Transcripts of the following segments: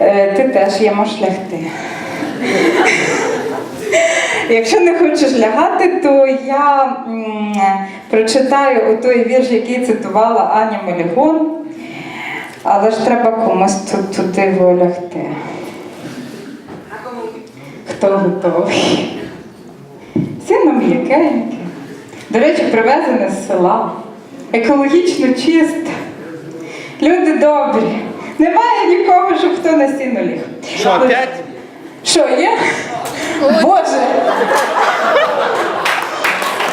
Е, Ти теж можеш лягти. Якщо не хочеш лягати, то я прочитаю той вірш, який цитувала Аня Мелігон. Але ж треба комусь тут туди лягти. Хто готовий? Сіно м'якеньке. До речі, привезене з села. Екологічно чисте. Люди добрі. Немає нікого, щоб хто на сіно ліг. Що, опять? Що є? Боже!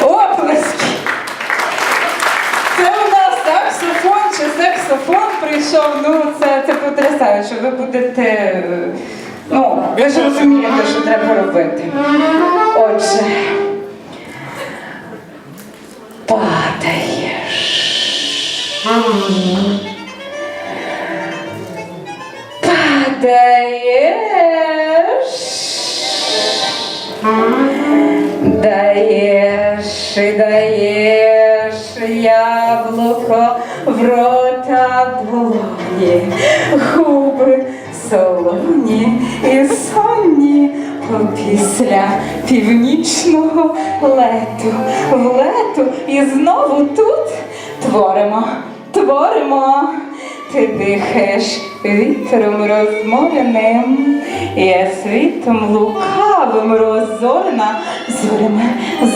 Оплески! Це у нас саксофон чи саксофон прийшов. Ну, це, це потрясаюче. Ви будете. Ну, ви ж розумієте, що треба робити. Отже. Падаєш. Даєш і даєш яблуко в рота долоні, губи солоні і сонні після північного лету, в лету і знову тут творимо, творимо. Ти дихаєш вітром розмореним, я світом лукавим розорна, зорями,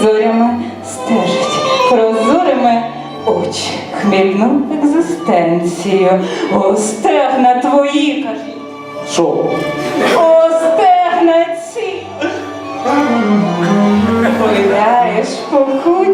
зорями стежить, прозорими очі, хмільну екзистенцію, о стегна твої, кажіть, Що? о стегна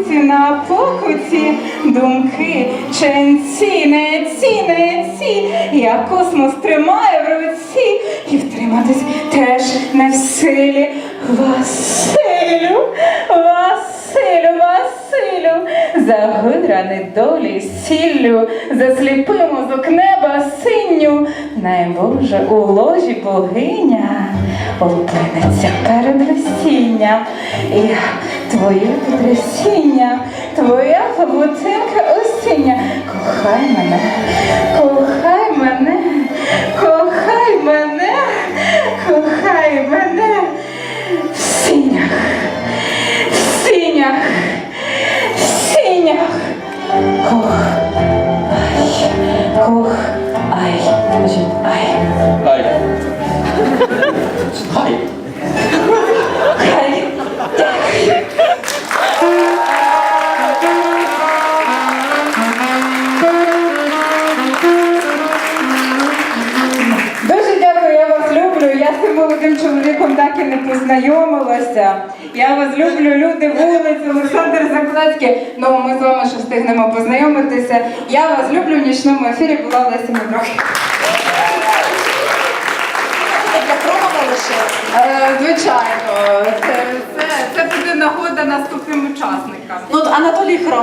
куті на покуті думки, ченці, не ці, не ці, я космос тримаю в руці, і втриматись теж не в силі. Василю, Василю, Василю, загуdraний долі сіллю, засліпи мозок неба синю, найбоже у ложі богиня опиниться перед весінням. Твоє потрясіння, твоя павутинка осіння. Кохай мене, кохай мене, кохай мене, кохай мене в синях, в синях, в синях. Кохай, кохай, молодим чоловіком так і не познайомилася. Я вас люблю, люди вулиці, Олександр Заклецький. Ну, ми з вами ще встигнемо познайомитися. Я вас люблю в нічному ефірі була Леся лише. Е, Звичайно, це, це, це буде нагода наступним учасникам. Ну, Анатолій Хром.